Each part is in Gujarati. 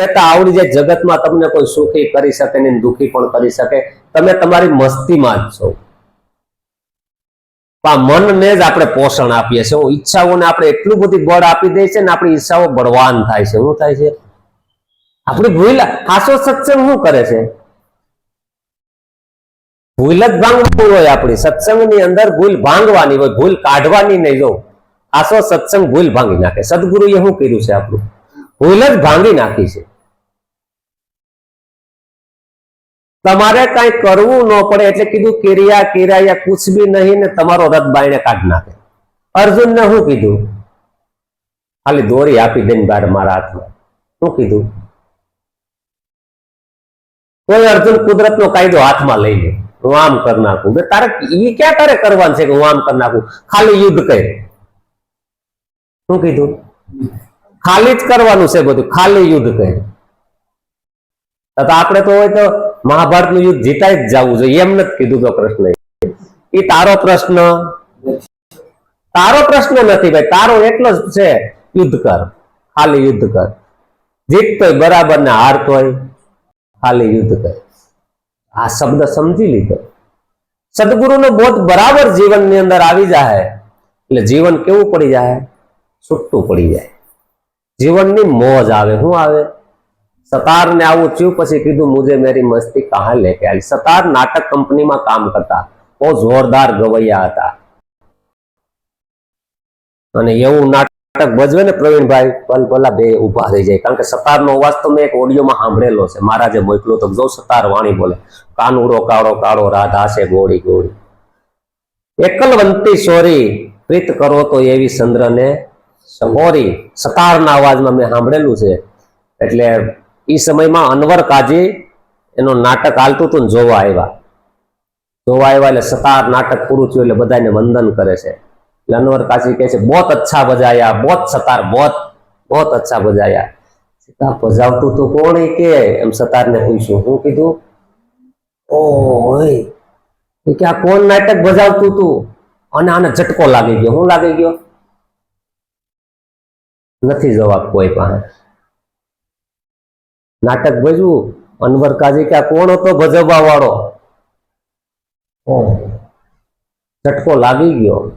રહેતા આવડી જાય જગતમાં તમને કોઈ સુખી કરી શકે ને દુખી પણ કરી શકે, તમે તમારી મસ્તીમાં જ છો. મનને જ આપણે પોષણ આપીએ છીએ. ઈચ્છાઓને આપણે એટલું બધું બળ આપી દઈએ છીએ ને આપણી ઈચ્છાઓ બળવાન થાય છે. શું થાય છે? આપણે ભૂલ આસો સત્સંગ શું કરે છે? ભૂલ જ ભાંગવું હોય આપણી. સત્સંગની અંદર ભૂલ ભાંગવાની હોય, ભૂલ કાઢવાની નહીં જો. આસો સત્સંગ ભૂલ ભાંગી નાખે. સદગુરુએ શું કર્યું છે આપણું? ભૂલ જ ભાંગી નાખી છે. તમારે કઈ કરવું ન પડે એટલે કીધું કિરિયા, કિરાયા, કુછ બી નહીં ને તમારો રથ બાયણે કાઢી નાખે. અર્જુન ને શું કીધું? ખાલી દોરી આપી દઈને બાર મારા હાથમાં. શું કીધું? કોઈ અર્જુન કુદરતનો કાયદો હાથમાં લઈ લે. હું આમ કરી નાખું. બે તારે એ ક્યાં તારે કરવાનું છે કે હું આમ કરી નાખું? ખાલી યુદ્ધ કરે શું કીધું? ખાલી જ કરવાનું છે બધું. ખાલી યુદ્ધ તો આપણે તો હોય તો મહાભારતનું યુદ્ધ જીતાઈ જ જવું જોઈએ. એમ નથી કીધું તો કૃષ્ણ એ તારો પ્રશ્ન? તારો પ્રશ્ન નથી ભાઈ. તારો એટલો જ છે. યુદ્ધ કર. ખાલી યુદ્ધ કર. જીતતોય બરાબર ને હારતોય ખાલી યુદ્ધ કર. આ શબ્દ સમજી લીધો. સદગુરુનો બોધ બરાબર જીવનની અંદર આવી જાય. એટલે જીવન કેવું પડી જાય? છૂટું પડી જાય. જીવનની મોજ આવે. શું આવે? સતાર ને આવું થયું પછી કીધું, મુજે મેરી મસ્તી કહા લેકે આવી સતાર નાટક કંપનીમાં કામ કરતા. બહુ જોરદાર ગવૈયા હતા. અને એવું નાટક ભજવે ને પ્રવીણભાઈ, પલ પલા બે ઊભા થઈ જાય. કારણ કે સતારનો અવાજ તો મેં એક ઓડિયોમાં સાંભળેલો છે. મહારાજે મોકલો તો જો સતાર વાણી બોલે. કાનુડો કાળો કાળો રાધા છે ગોળી ગોળી. એકલવંતી સોરી, પ્રીત કરો તો એવી ચંદ્રને સમોરી સતારના અવાજમાં મેં સાંભળેલું છે. એટલે એ સમયમાં અનવર કાજી એનું નાટક હાલતું હતું ને જોવા આવ્યા. જોવા આવ્યા એટલે સતાર નાટક પૂરું થયું એટલે બધાને વંદન કરે છે. એટલે અનવર કાજી કહે છે, બહોત અચ્છા બજાયા, બહોત સતાર, બહોત બહોત અચ્છા બજાયા. સીતા બજાવતું તો કોણ કે? એમ સતારને પૂછ્યું. હું કીધું ઓ હોય કે આ કોણ નાટક બજાવતું તું? અને આને ઝટકો લાગી ગયો. હું લાગી ગયો? નથી જવાબ કોઈ પાસે. નાટક ભજવું. અનવર કાજી કે કોણ હતો ભજવવા વાળો ઝટકો લાગી ગયો.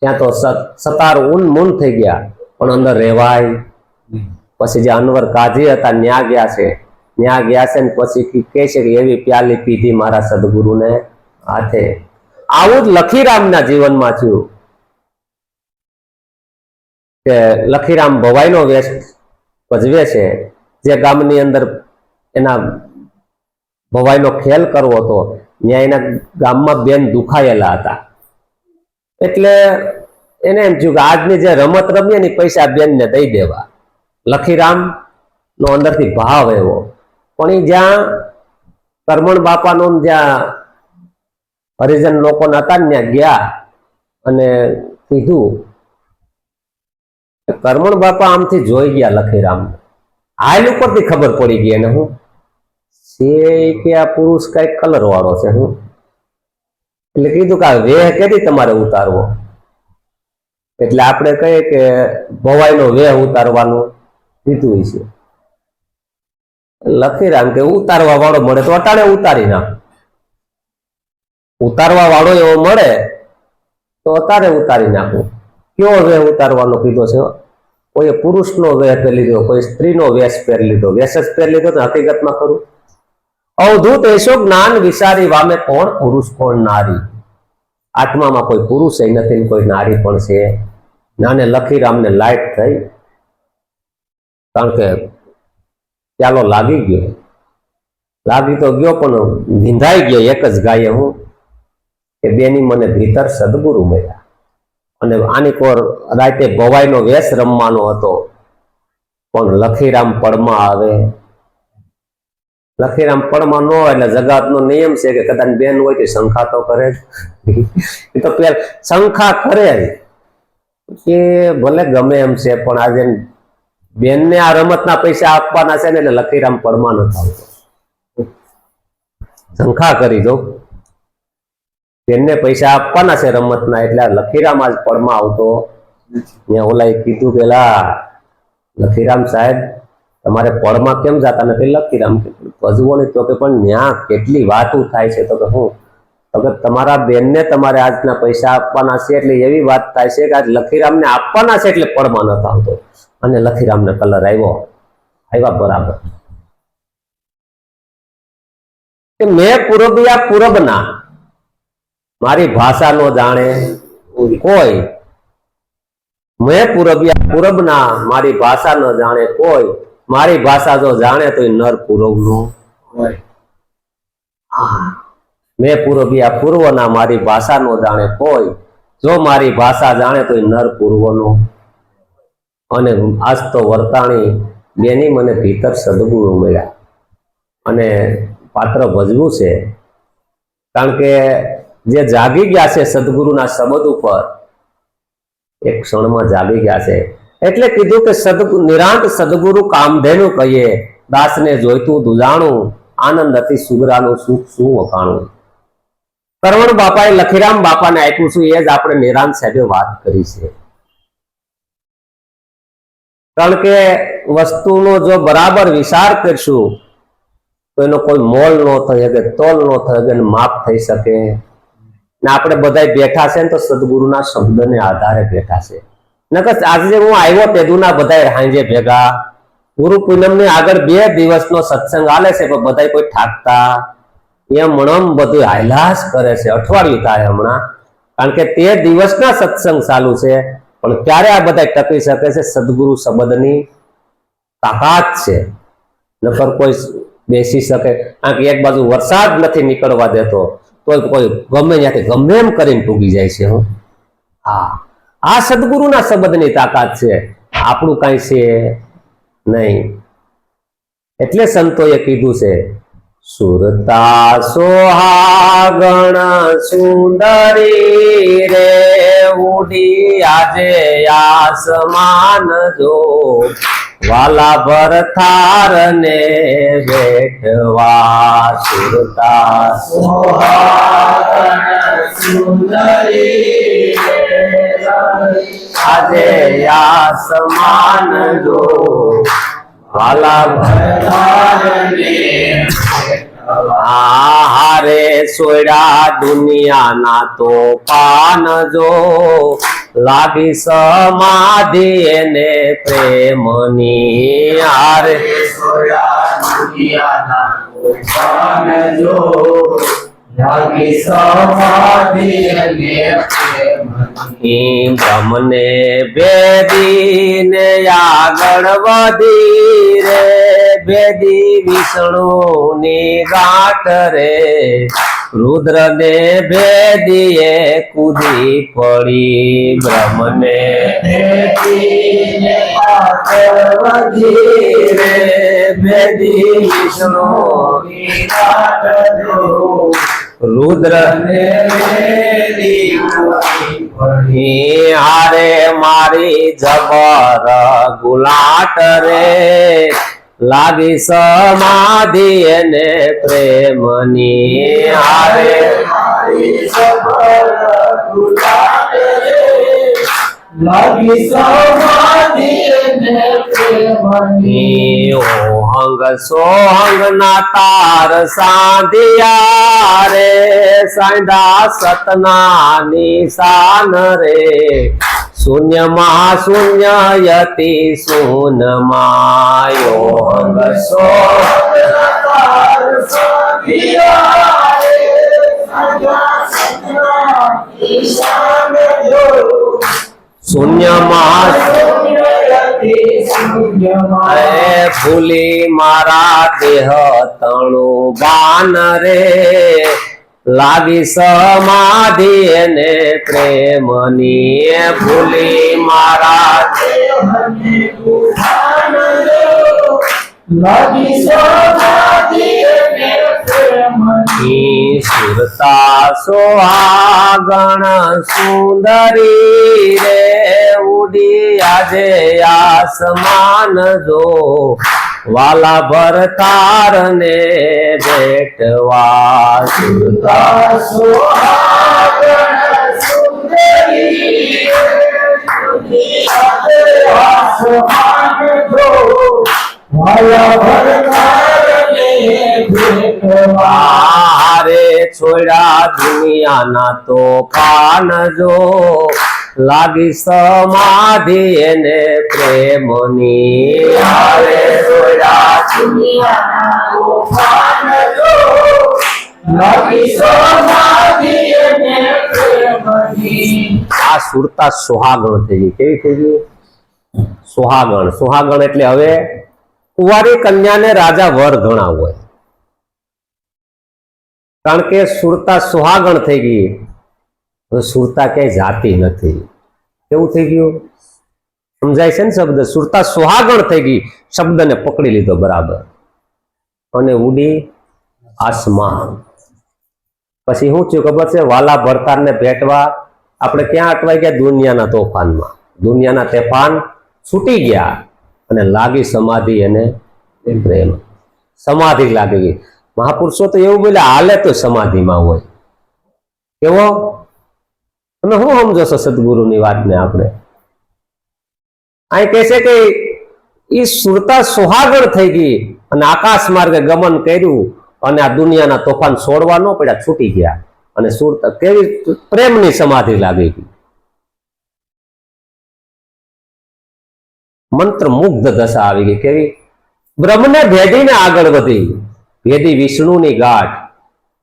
ત્યાં તો સતાર ઊન મૂન થઈ ગયા. પણ અંદર રહેવાય. પછી જે અનવર કાજી હતા, ન્યા ગયા છે. ન્યા ગયા છે ને પછી કે છે કે એવી પ્યાલી પીધી મારા સદગુરુને હાથે. આવું જ લખીરામના જીવનમાં થયું. કે લખીરામ ભવાઈનો વેશ ભજવે છે. જે ગામની અંદર એના ભવાઈનો ખેલ કરવો હતો, ત્યાં એના ગામમાં બેન દુખાયેલા હતા. એટલે એને એમ થયું કે આજની જે રમત રમીએ ને પૈસા બેનને દઈ દેવા. લખીરામ નો અંદરથી ભાવ એવો. પણ એ જ્યાં કરમણ બાપાનો જ્યાં હરિજન લોકો હતા ને ત્યાં ગયા અને કીધું, કરમણ બાપા આમથી જોઈ ગયા લખીરામ. હાલ ઉપરથી ખબર પડી ગઈ અને હું છે કે આ પુરુષ કઈ કલર વાળો છે હું. એટલે કીધું કે આ વેહ કેથી તમારે ઉતારવો? એટલે આપણે કહીએ કે ભવાઈનો વેહ ઉતારવાનું કીધું છે. લખીરામ કે ઉતારવા વાળો મળે તો અટાણે ઉતારી નાખ. ઉતારવા વાળો એવો મળે તો અતારે ઉતારી નાખું. કયો વેહ ઉતારવાનો કીધો છે કોઈએ પુરુષનો વેહ પહેરી લીધો કોઈ સ્ત્રીનો વેશ પહેરી લીધો. વેશ જ પહેરી લીધો ને હકીકતમાં ખરું? અવધૂત એસો જ્ઞાન વિચારી વામે કોણ? પુરુષ કોણ? નારી. આત્મામાં કોઈ પુરુષ એ નથી ને કોઈ નારી પણ છે. નાને લખીરામને લાઈટ થઈ. કારણ કે ચાલો લાગી ગયો. લાગી તો ગયો પણ વિંધાઈ ગયો. એક જ ગાયે હું. કે બેની મને ભીતર સદગુરુ મળ્યા. અને આની કોર રાતે ભવાઈનો વેશ રમવાનો હતો. પણ લખીરામ પડમાં આવે. લખીરામ પડમાં ન હોય એટલે જગાતનો નિયમ છે કે કદાચ બેન હોય તો શંખા તો કરે જ. એ તો પેલા શંખા કરે કે ભલે ગમે એમ છે, પણ આજે બેનને આ રમતના પૈસા આપવાના છે ને એટલે લખીરામ પડમાં નથી આવતો શંખા કરી દો. બેનને પૈસા આપવાના છે રમતના, એટલે લખીરામ આજ પડમાં આવતો. ત્યાં ઓલાએ કીધું પેલા, લખીરામ સાહેબ, તમારે પડમાં કેમ જતા નથી? લખીરામ ભજવો નહીં તો કે પણ ન્યા કેટલી વાતો થાય છે. તો કે, હું, તો કે તમારા બેનને તમારે આજના પૈસા આપવાના છે, એટલે એવી વાત થાય છે કે આજ લખીરામને આપવાના છે એટલે પડમાં નથી આવતો અને લખીરામને કલર આવ્યો. આવ્યા બરાબર. મેં પૂરબિયા પૂરબના મારી ભાષા નો જાણે કોઈ. મેં પૂરબિયા પૂરબના મારી ભાષા ન જાણે કોઈ. મારી ભાષા જો જાણે તો નર પૂરવ નો મેં પૂરબિયા પૂર્વના મારી ભાષા નો જાણે કોઈ. જો મારી ભાષા જાણે તો નર પૂર્વનો અને આજ તો વર્તાણી બેની મને ભીતર સદગુણો મળ્યા. અને પાત્ર ભજવું છે. કારણ કે જે જાગી ગયા છે સદગુરુના શબ્દ ઉપર એક ક્ષણમાં જાગી ગયા છે. એટલે કીધું કે સદગુ, નિરાંત સદગુરુ કામધેનુ કહીએ, દાસને જોઈતું દુજાણું આનંદ હતી સુગરાનું સુખ શું વખાણું. કરવણ બાપાએ લખીરામ બાપાને આપ્યું છું, એ જ આપણે નિરાંત સાહેબે વાત કરી છે. કારણ કે વસ્તુનો જો બરાબર વિચાર કરશું, તો એનો કોઈ મોલ ન થઈ શકે, તોલ ન થઈ શકે માપ થઈ શકે. ને આપણે બધા બેઠા છે ને તો સદગુરુના શબ્દને આધારે બેઠા છે. નકર આજે હું આવ્યો તેદુના બધા હાંજે ભેગા, ગુરુ પૂનમની આગળ બે દિવસનો સત્સંગ આલે છે, પણ બધા કોઈ ઠાકતા એમ મણમ બધું હાયલાસ કરે છે, અઠવાડિયું થાય હમણાં. કારણ કે તે દિવસના સત્સંગ ચાલુ છે, પણ ક્યારે આ બધા ટકી શકે છે, સદગુરુ શબ્દની તાકાત છે. નકર કોઈ બેસી શકે. કારણ કે એક બાજુ વરસાદ નથી નીકળવા દેતો તો કોઈ ગમે ત્યાંથી, ગમે એમ કરીને ટૂંકી જાય છે, હું. હા. આ સદગુરુના શબ્દની તાકાત છે. આપણું કાંઈ છે નહીં. એટલે સંતોએ કીધું છે, સુરતા સોહાગણ સુંદરી રે ઉડી આજે આસમાન જો વાલા ભરથાર ને બેઠવા સુરતા આજે આસમાન જો વાલા હારે સોયડા દુનિયાના તો પાન જો લાગી સમાધિ એને પ્રેમની આરે. બ્રહ્મને ભેદીને આગળ વધી રે. ભેદી વિષ્ણુની ગાંઠ રે. રુદ્ર ને ભેદીએ કૂદી પડી બ્રહ્મને. ભેદી વિષ્ણુ રુદ્ર હારે મારી જબર ગુલાટ રે. લાગી સમાધિ એને પ્રેમની હારે ની ઓહંગ સોહંગ ના તાર સાંધિયા રે સાંધા સતના નિશાન રે શૂન્ય યતિ શૂન્યમાં યોહંગ સોહંગ શૂન્યમાં એ ભૂલી મારા દેહ તણું બાન રે. લાગી સમાધિ ને પ્રેમની ભૂલી મારા ઈ સુરતા સોહાગણ સુંદરી રે ઉડી આજે આસમાન જો વાલા ભરતાર ને ભેટવા સુરતા હારે છોડ્યા દુનિયાના તો પાન જો લાગી સમાધિ એને પ્રેમની હારે છોડ્યા આ સુરતા સુહાગણ થઈ ગઈ કેવી થઈ ગઈ સુહાગણ સુહાગણ એટલે હવે કુંવારી કન્યાને રાજા વર હોય. કારણ કે સુરતા સુહાગણ થઈ ગઈ. સુરતા ક્યાંય જાતી નથી. કેવું થઈ ગયું? સમજાય છે ને શબ્દ? સુરતા સુહાગણ થઈ ગઈ. શબ્દને પકડી લીધો બરાબર. અને ઉડી આસમાન. પછી શું થયું ખબર છે? વાલા ભરતારને ભેટવા આપણે ક્યાં અટવાઈ ગયા? દુનિયાના તોફાનમાં. દુનિયાના તોફાન છૂટી ગયા. અને લાગી સમાધિ અને પ્રેમ. સમાધિ લાગી. ગઈ મહાપુરુષો તો એવું બોલે હાલે તો સમાધિમાં હોય. કેવો? તમે શું સમજો છો સદગુરુની વાતને આપણે? અહીં કહે છે કે એ સુરતા સુહાગર થઈ ગઈ અને આકાશ માર્ગે ગમન કર્યું અને આ દુનિયાના તોફાન છોડવા ન પડ્યા, છૂટી ગયા. અને સુરતા કેવી પ્રેમની સમાધિ લાગી ગઈ. મંત્ર મુગ્ધ દશા આવી ગઈ. કેવી? બ્રહ્મને ભેદીને આગળ વધી. ભેદી વિષ્ણુની ગાંઠ.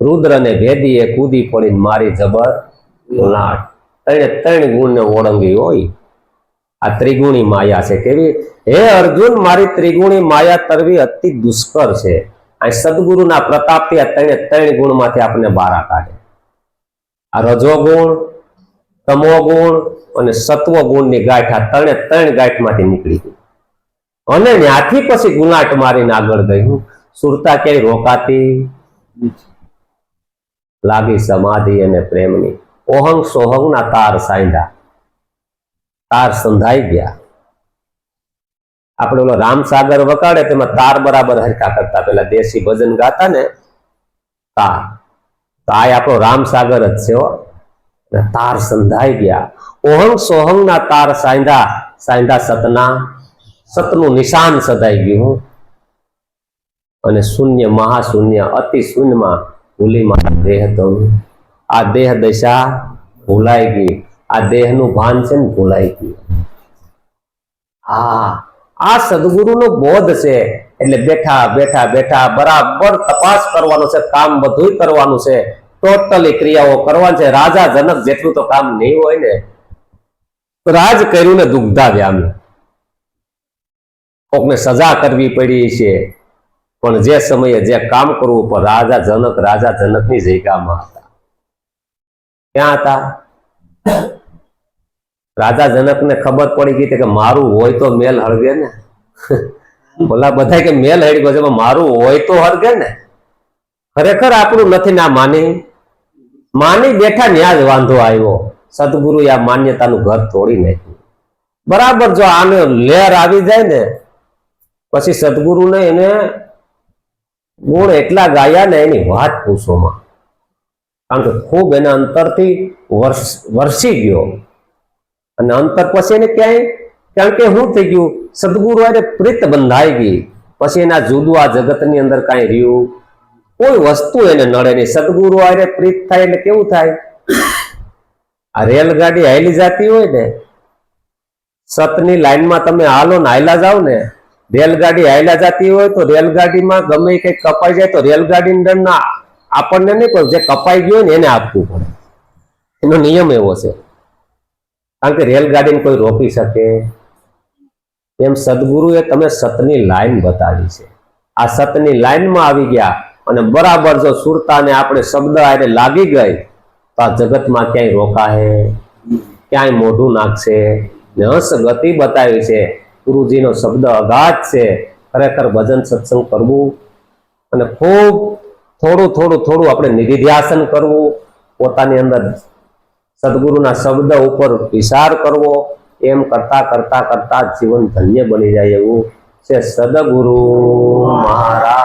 રુદ્રને ભેદીએ કૂદી પડી મારી જબર લાટ ત્રણે ત્રણ ગુણને ઓળંગી હોય. આ ત્રિગુણી માયા છે. કેવી? હે અર્જુન, મારી ત્રિગુણી માયા તરવી અતિ દુષ્કર છે. આ સદગુરુના પ્રતાપથી આ ત્રણે ત્રણ ગુણમાંથી આપણને બારા કાઢે. આ રજોગુણ તમોગુણ અને સત્વ ગુણની ગાંઠ આ ત્રણે ત્રણ ગાંઠમાંથી નીકળી ગઈ. અને ત્યાંથી પછી ગુલાટ મારીને આગળ ગયું. સુરતા ક્યાંય રોકાતી લાગી સમાધિ અને પ્રેમની. ઓહંગ સોહંગના તાર સાંધા તાર સંધાઈ ગયા. આપણે ઓલો રામસાગર વકાડે તેમાં તાર બરાબર હરખા કરતા. પેલા દેશી ભજન ગાતા ને. તાર તો આ આપણો રામસાગર જ છે તાર સંધાઈ ગયા ઓહંગ સોહંગના તાર સાંધા સાંધા સતના સતનું નિશાન સદાઈ ગયું અને શૂન્ય મહાશૂન્ય અતિ શૂન્યમાં ભૂલી દેહ તો આ દેહ દશા ભૂલાઈ ગઈ આ દેહનું ભાન છે ને ભૂલાઈ ગયું હા આ સદગુરુનો બોધ છે એટલે બેઠા બેઠા બેઠા બરાબર તપાસ કરવાનો છે કામ બધું કરવાનું છે ટોટલી ક્રિયાઓ કરવાની છે. રાજા જનક જેટલું તો કામ નહીં હોય ને, રાજ કર્યું ને દુગ્ધા વ્યામ્યું કોકને સજા કરવી પડી છે, પણ જે સમયે જે કામ કરવું પણ રાજા જનક રાજા જનકની જગ્યામાં હતા. ક્યાં હતા? રાજા જનકને ખબર પડી ગઈ કે મારું હોય તો મેલ હળગે ને. બોલા બધા કે મેલ હળગ્યો ગયો છે મારું હોય તો હળગે ને. ખરેખર આપણું નથી, ના માની. માની બેઠા ન્યા જ વાંધો આવ્યો. સદગુરુ આ માન્યતાનું ઘર તોડી નાખ્યું. બરાબર જો આને લેર આવી જાય ને, પછી સદગુરુને એને ગુણ એટલા ગાયા ને એની વાત પૂછોમાં. કારણ કે ખૂબ એના અંતરથી વર્ષ વરસી ગયો. અને અંતર પછી એને ક્યાંય, કારણ કે શું થઈ ગયું? સદગુરુ એને પ્રીત બંધાઈ ગઈ. પછી એના જુદું આ જગતની અંદર કાંઈ રહ્યું કોઈ વસ્તુ એને નડે નહીં. સદગુરુ આરે પ્રીત થાય એટલે કેવું થાય? આ રેલગાડી હાલી જતી હોય ને, સતની લાઈનમાં તમે હાલો ને હાયલા જાઓ ને, રેલગાડી હાયલા જતી હોય તો રેલગાડીમાં ગમે કંઈક કપાઈ જાય તો રેલગાડી ના આપણને નહીં પણ જે કપાઈ ગયું હોય ને એને આપવું પડે. એનો નિયમ એવો છે. કારણ કે રેલગાડીને કોઈ રોકી શકે. એમ સદગુરુએ તમે સતની લાઈન બતાવી છે. આ સતની લાઈનમાં આવી ગયા. અને બરાબર જો સુરતાને આપણે શબ્દ આને લાગી ગઈ, તો આ જગતમાં ક્યાંય રોકાહે ક્યાંય મોઢું નાખશે? ને હસ ગતિ બતાવી છે. ગુરુજીનો શબ્દ અગાધ છે. ખરેખર ભજન સત્સંગ કરવું અને ખૂબ થોડું થોડું થોડું આપણે નિધિધ્યાસન કરવું, પોતાની અંદર સદગુરુના શબ્દ ઉપર વિચાર કરવો, એમ કરતા કરતા કરતા જીવન ધન્ય બની જાય એવું છે. સદગુરુ મહારાજ.